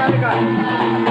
Obrigado, cara.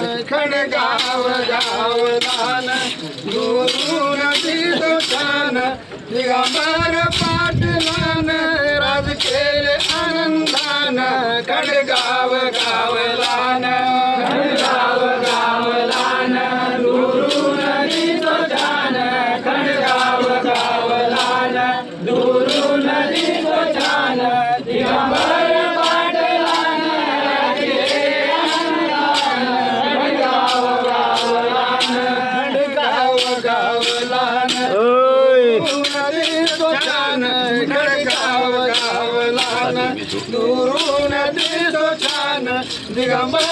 खण खडगाव गाव दान गुण दिसतो छान दिगंबर पाटलान राज केले आनंदान खडगाव गाव गाव लान छान दिगंबर पाटलान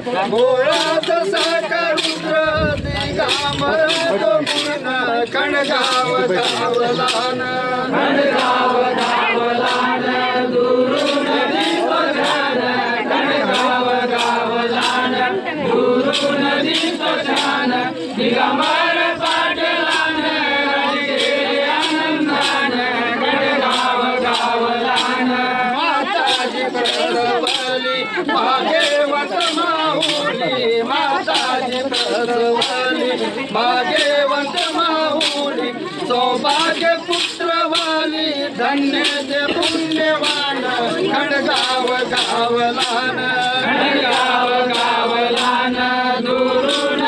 इंद्र गोळाच रुद्र दिगामर तो पूर्ण कणगाव कणगाव गावलान दुरून कणगाव दुरून माताजी प्रसवली भागेवत माताजी प्रसवली भागेवत सौभाग्य पुत्रवाली धन्य ते पुण्यवान खडगाव गावलान खडगाव गावलान दुरून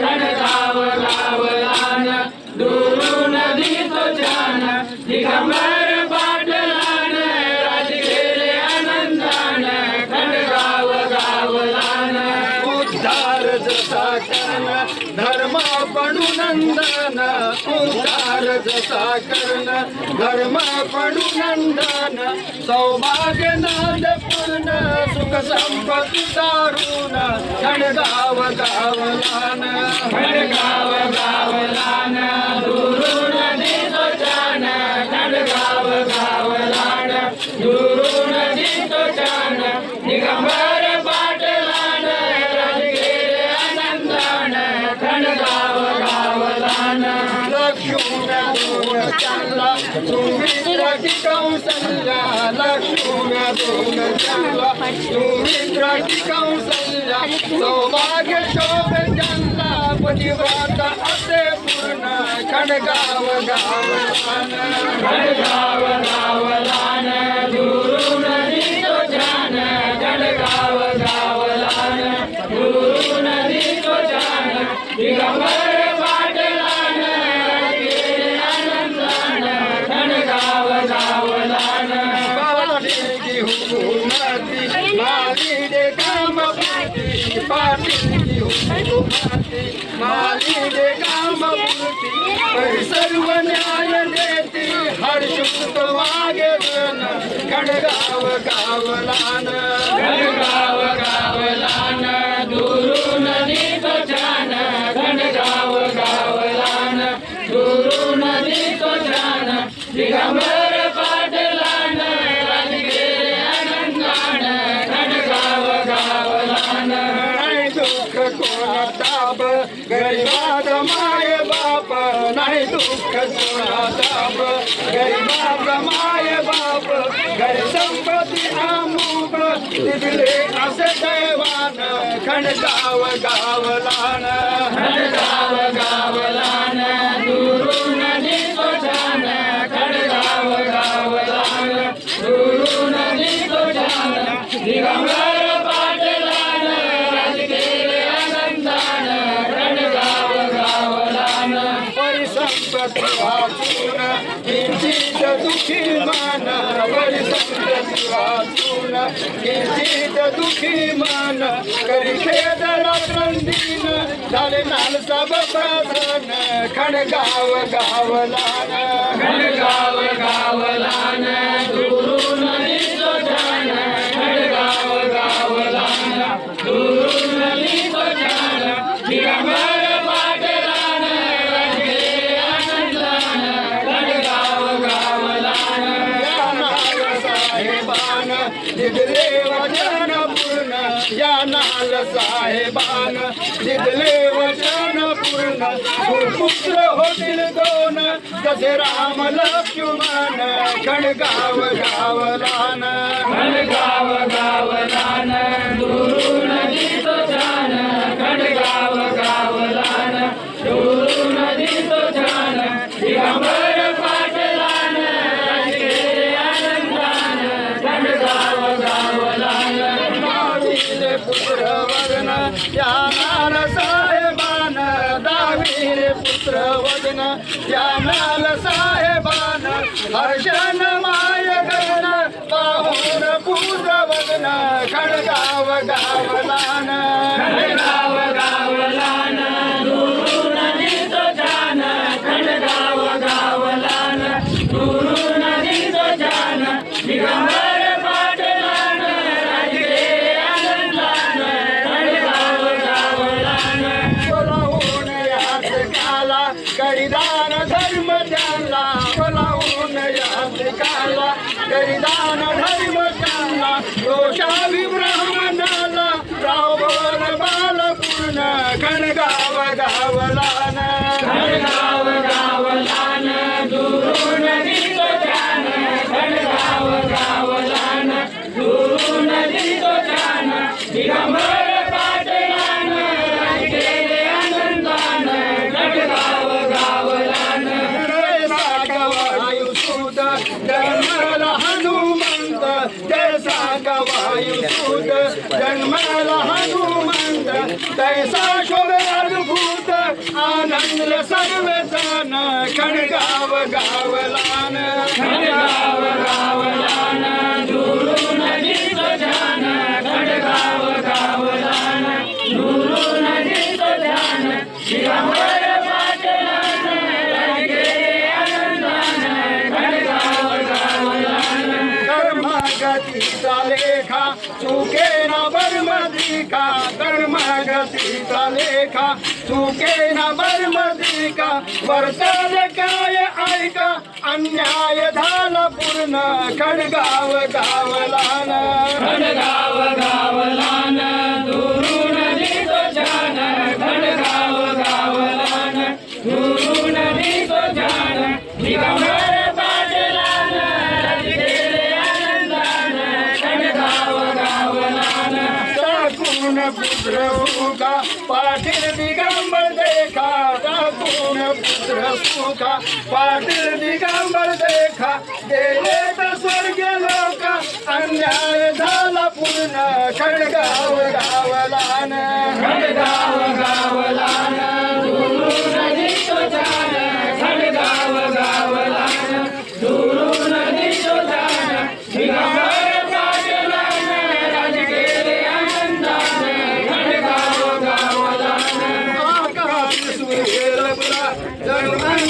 खडगाव गावलान दुरून दिगंबर जसा कर्ण धर्म पडू नंदन सौभाग्य नाद पूर्ण सुख संपत्ती दारुण खडगाव गावलान. खडगाव गावलान दूर चांगला सुमित्रा की कौसल्या लक्ष्म्या दोन चांगला सौभाग्य शोभ चांगला असे पूर्ण खडगाव खडगाव खडगाव दिगंबर हुकुमती माली दे काम पूर्ती पाठी माली दे काम सर्व न्याय देती हर्षुत गावलान खडगाव गावलान दुरून दिसो छान गावलान दुरून दिसो छान दिगंबर तिथले असे देवान खंडगाव गावलान खंडगाव गावलान दुरून निकोजान छान खंडगाव गावलान दुरून निकोजान दिगंबर पाटलान राजगिरी आनंदान खंडगाव गावलान परिसंपत वाचून किंचित दुखी मान परिसंपत वाचून किंचित दुखी मन करी खेद रात्रंदीन झाले नालसा बसन खडगाव गावलान. खडगाव गावलान दूर साहेबान दिदले वचन पूर्ण पुत्र होतील दोन कसे राम लक्ष्मण खडगाव गावलान. खडगाव गाव हर्षण माय गण पाहून पूजवदन खडगाव गावदान. खडगाव करीदान धर्म त्यांना दोषावी ब्राह्मणाला रावण खणगाव गावलान. खणगाव गावलान दुरून दुरून दिगंबर पाटलान आनंदान जैसा गवायुसूत जन्माला हनुमंत तैसा शोभ अद्भुत आनंद सर्वजण खडगाव गावलान लेखा चुके न का? वर्तन काय ऐका? अन्याय झाला पूर्ण खडगाव गावला. खडगाव गाव सुखा पाटील दिगंबर देखा टाकून पुत्र सुखा पाटील दिगंबर देखा गेले तर स्वर्ग लोका अन्याय झाला पूर्ण खडगाव गावला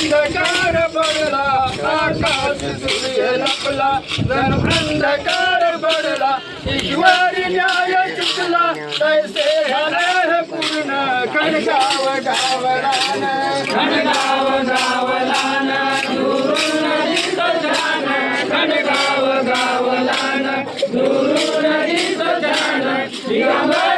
अंधकार पडला आकाश सूर्य लपला जणू अंधकार पडला ईश्वरी न्याय चुकला तैसे झाले पूर्ण खडगाव गावलान खडगाव गावलान दुरून दिसतो छान खडगाव गावलान दुरून दिसतो छान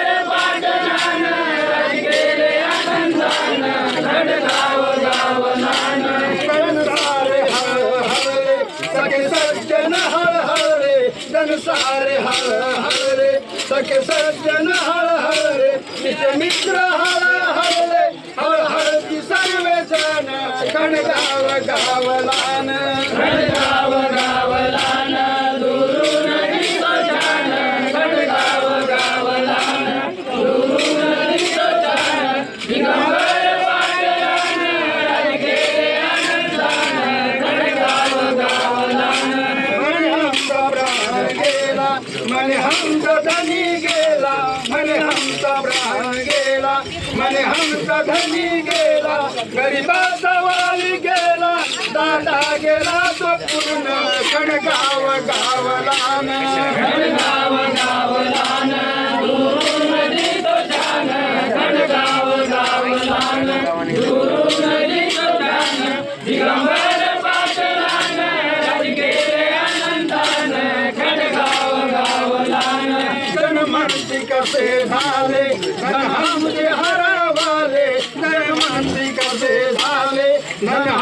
पूर्ण गावलान खडगाव गावलान. दुरून दिसतो छान गावलान दुरून दिसतो छान दिगंबर पाटलान गावलान कसे झाले हरवाले हरावाले जनमानसी कसे झाले धनहामजे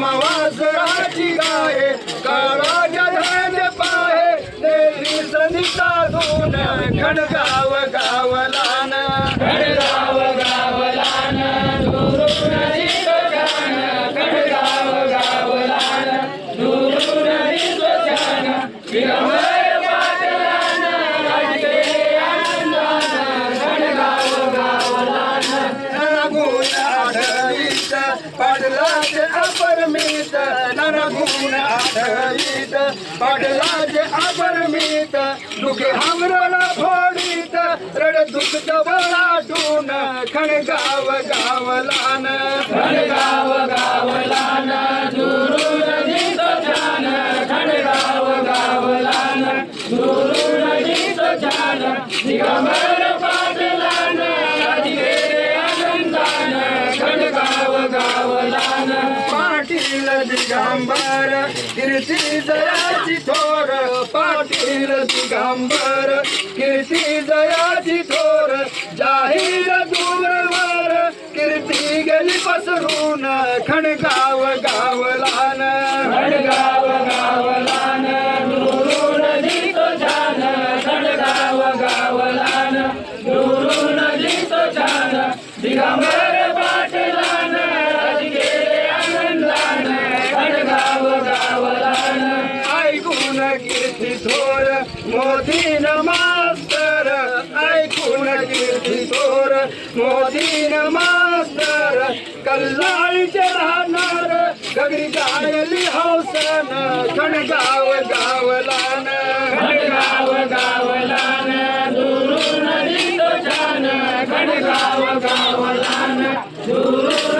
माये गाय राची गाये पाहे नेली सनिता दोन खणगाव गावला पडला जे अपरमित दुखे हमरला फोडीत रड दुख वाटून खणगाव गावलान. खणगाव अंबर कीर्ती जयाची थोर जाहीर दूरवर कीर्ती गेली पसरून खणगाव गावलान. खणगाव मोदीन मास्तर ऐकून कीर्ती चोर मोदीन मास्तर कल्लाळीचे राहणार गगरी गायली हौसन खणगाव गावलान. खणगाव गावलान दुरून दिसतो छान. खणगाव गावलान दुरून